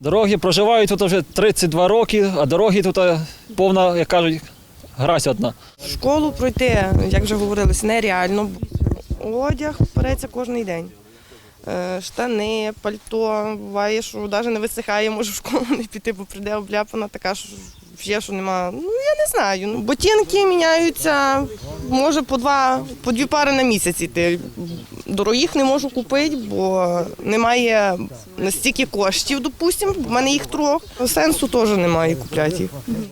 Дороги проживають тут вже 32 роки, а дороги тут е, повна, як кажуть, грязь одна. Школу пройти, як вже говорилось, нереально. Одяг переться кожен день. Е, Штани, пальто. Буває, що навіть не висихає, може в школу не піти, бо прийде обляпана така, що є, що нема. Ну я не знаю. Ну, Ботинки міняються, може по два, по дві пари на місяць іти. Дорогих не можу купити, бо немає настільки коштів, допустимо, в мене їх трьох. Сенсу теж немає купляти їх.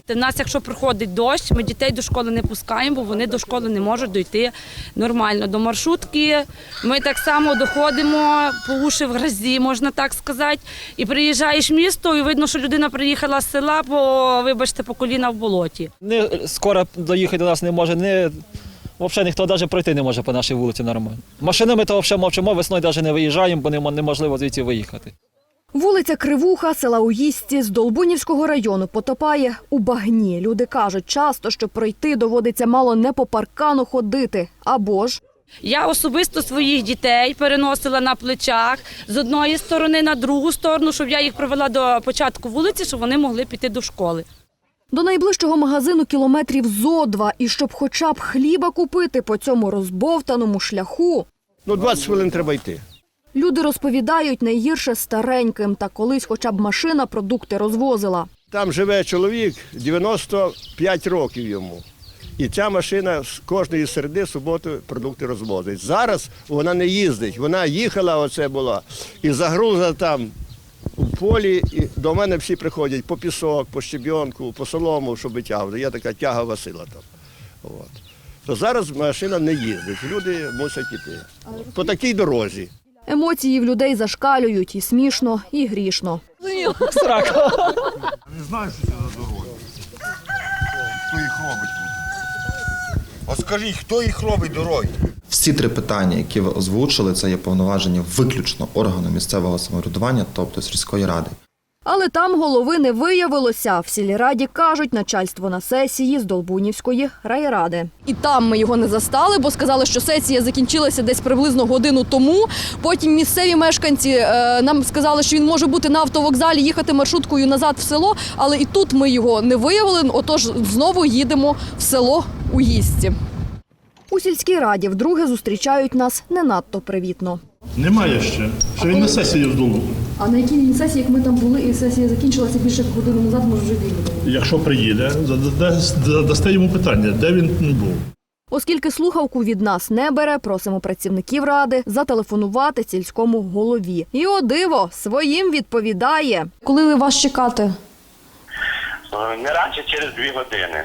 У нас, якщо приходить дощ, ми дітей до школи не пускаємо, бо вони до школи не можуть дойти нормально. До маршрутки ми так само доходимо по уші в грязі, можна так сказати. І приїжджаєш в місто, і видно, що людина приїхала з села, по, вибачте, по коліна в болоті. Не скоро доїхати до нас не може, не, взагалі ніхто навіть пройти не може по нашій вулиці нормально. Машинами то взагалі мовчимо, весною навіть не виїжджаємо, бо немо- неможливо звідси виїхати. Вулиця Кривуха, села Уїсті з Долбунівського району потопає у багні. Люди кажуть, часто, щоб пройти, доводиться мало не по паркану ходити. Або ж Я особисто своїх дітей переносила на плечах з одної сторони на другу сторону, щоб я їх провела до початку вулиці, щоб вони могли піти до школи. До найближчого магазину кілометрів зо два. І щоб хоча б хліба купити по цьому розбовтаному шляху. Ну, 20 хвилин треба йти. Люди розповідають найгірше стареньким, та колись хоча б машина продукти розвозила. Там живе чоловік 95 років йому. І ця машина з кожної середи суботи продукти розвозить. Зараз вона не їздить. Вона їхала, оце була, і загрузила там полі. І до мене всі приходять по пісок, по щебінку, по солому, щоб витягувати. Я така тяга Васила там. От. То зараз машина не їздить. Люди мусять іти. По такій дорозі. Емоції в людей зашкалюють і смішно, і грішно. Срака. Не знаю, що це за дороги. Хто їх робить От скажіть, хто їх робить дороги? Всі три питання, які ви озвучили, це є повноваження виключно органу місцевого самоврядування, тобто сільської ради. Але там голови не виявилося. В сільраді кажуть, начальство на сесії з Долбунівської райради. І там ми його не застали, бо сказали, що сесія закінчилася десь приблизно годину тому. Потім місцеві мешканці е, нам сказали, що він може бути на автовокзалі, їхати маршруткою назад в село. Але і тут ми його не виявили. Отож, знову їдемо в село у Їсті. У сільській раді вдруге зустрічають нас не надто привітно. Немає ще. Ще він на сесію здуло. А на якій сесії, як ми там були, і сесія закінчилася більше години назад, може вже вільно. Якщо приїде, задасте йому питання, де він був. Оскільки слухавку від нас не бере, просимо працівників ради зателефонувати сільському голові. І о диво, своїм відповідає. Коли ви вас чекати? Е, Не радше через дві години.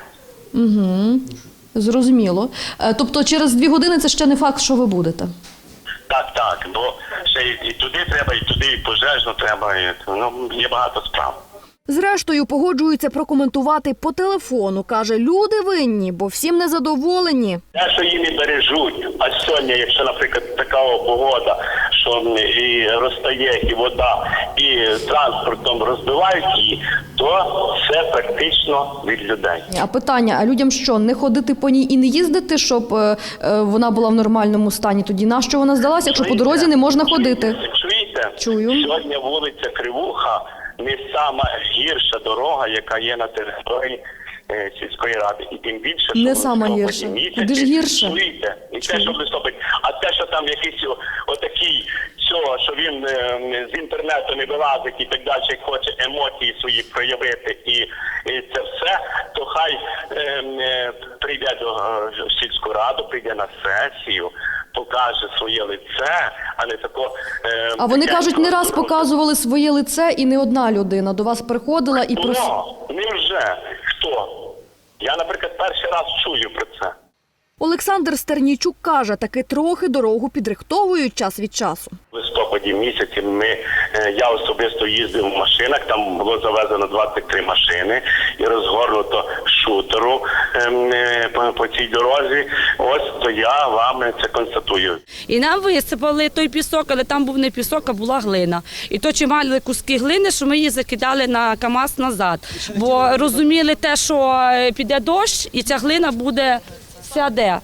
Угу. Зрозуміло. Е, Тобто через дві години це ще не факт, що ви будете. Так, так, бо ще і, туди треба, і туди, і пожежну треба. І, ну, є багато справ. Зрештою, погоджується прокоментувати по телефону. Каже, люди винні, бо всім незадоволені. Те, що їм і бережуть, а сьогодні, якщо, наприклад, така погода, що і розтає і вода, і транспортом розбивають її, то це практично від людей. А питання: а людям що не ходити по ній і не їздити, щоб е, е, вона була в нормальному стані? Тоді нащо вона здалася, якщо по дорозі не можна ходити? Чуєте? Чую. Сьогодні вулиця Кривуха не сама гірша дорога, яка є на території сільської ради. І тим більше, Не листопаді місяці- Куди ж гірше? І те, що в листопаді, а те, що там якийсь о- отакий, цього, що він е, з інтернету не вилазить і так далі, як хоче емоції свої проявити, і, і це все, то хай е, е, прийде до е, в сільську раду, прийде на сесію, покаже своє лице, а не тако. е, А вони таке, кажуть, не раз показували своє лице, і не одна людина до вас приходила і прос... Невже? Хто? Я, наприклад, перший раз чую про це. Олександр Стернійчук каже, таки трохи дорогу підрихтовують час від часу. В листопаді місяці ми, е, я особисто їздив в машинах, там було завезено 23 машини і розгорнуто шутеру ем, е, по, по цій дорозі. Ось то я вам це констатую. І нам висипали той пісок, але там був не пісок, а була глина. І то чимали куски глини, що ми її закидали на КАМАЗ назад. Бо розуміли те, що е, піде дощ, і ця глина буде сяде.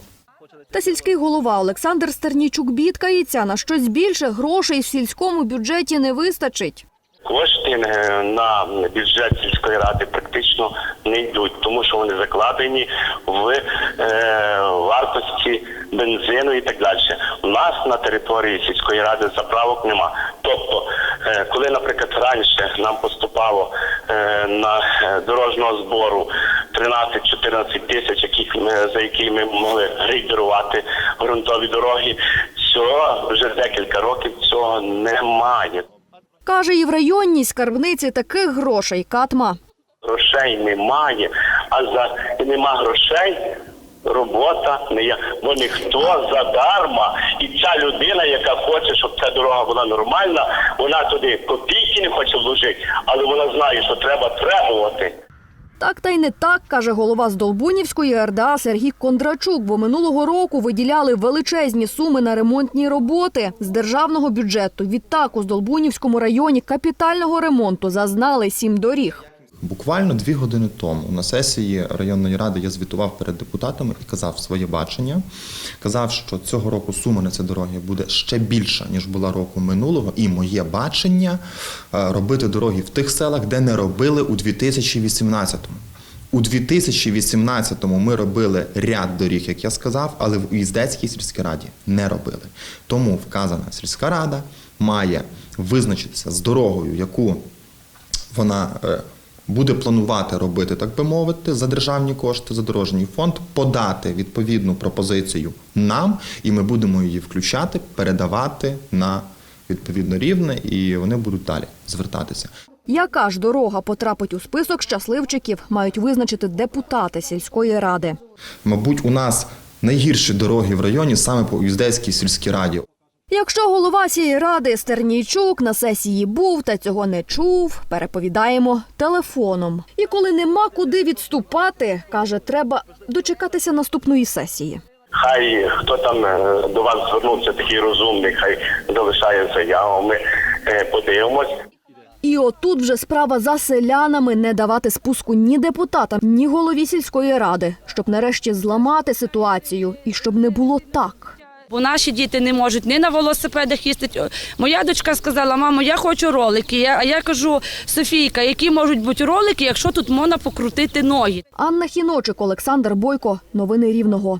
Та сільський голова Олександр Стернійчук бідкається, на щось більше грошей в сільському бюджеті не вистачить. Кошти е, на бюджет сільської ради практично не йдуть, тому що вони закладені в е, вартості бензину і так далі. У нас на території сільської ради заправок нема. Тобто, е, коли, наприклад, раніше нам поступало е, на е, дорожнього збору 13-14 тисяч, яких ми, за які ми могли рейдерувати ґрунтові дороги, цього вже декілька років цього немає. Каже, і в районній скарбниці таких грошей катма. Грошей немає, а за нема грошей. Робота не є, бо ніхто задарма, і ця людина, яка хоче, щоб ця дорога була нормальна, вона туди копійки не хоче вложити, але вона знає, що треба требувати. Так та й не так, каже голова Здолбунівської РДА Сергій Кондрачук, бо минулого року виділяли величезні суми на ремонтні роботи з державного бюджету. Відтак у Здолбунівському районі капітального ремонту зазнали сім доріг. Буквально дві години тому на сесії районної ради я звітував перед депутатами і казав своє бачення. Казав, що цього року сума на ці дороги буде ще більша, ніж була року минулого. І моє бачення е, робити дороги в тих селах, де не робили у 2018-му. У 2018-му ми робили ряд доріг, як я сказав, але в Уїздецькій сільській раді не робили. Тому вказана сільська рада має визначитися з дорогою, яку вона е, буде планувати робити, так би мовити, за державні кошти, за дорожній фонд, подати відповідну пропозицію нам, і ми будемо її включати, передавати на відповідно рівне, і вони будуть далі звертатися. Яка ж дорога потрапить у список щасливчиків, мають визначити депутати сільської ради. Мабуть, у нас найгірші дороги в районі саме по Уїздецькій сільській раді. Якщо голова цієї ради Стернійчук на сесії був та цього не чув, переповідаємо телефоном. І коли нема куди відступати, каже, треба дочекатися наступної сесії. Хай хто там е, до вас звернувся, такий розумний, хай залишає заяву. Ми е, подивимось. І отут вже справа за селянами не давати спуску ні депутатам, ні голові сільської ради, щоб нарешті зламати ситуацію і щоб не було так. Бо наші діти не можуть ні на велосипедах їздити. Моя дочка сказала, мамо, я хочу ролики. А я кажу, Софійка, які можуть бути ролики, якщо тут можна покрутити ноги? Анна Хіночик, Олександр Бойко. Новини Рівного.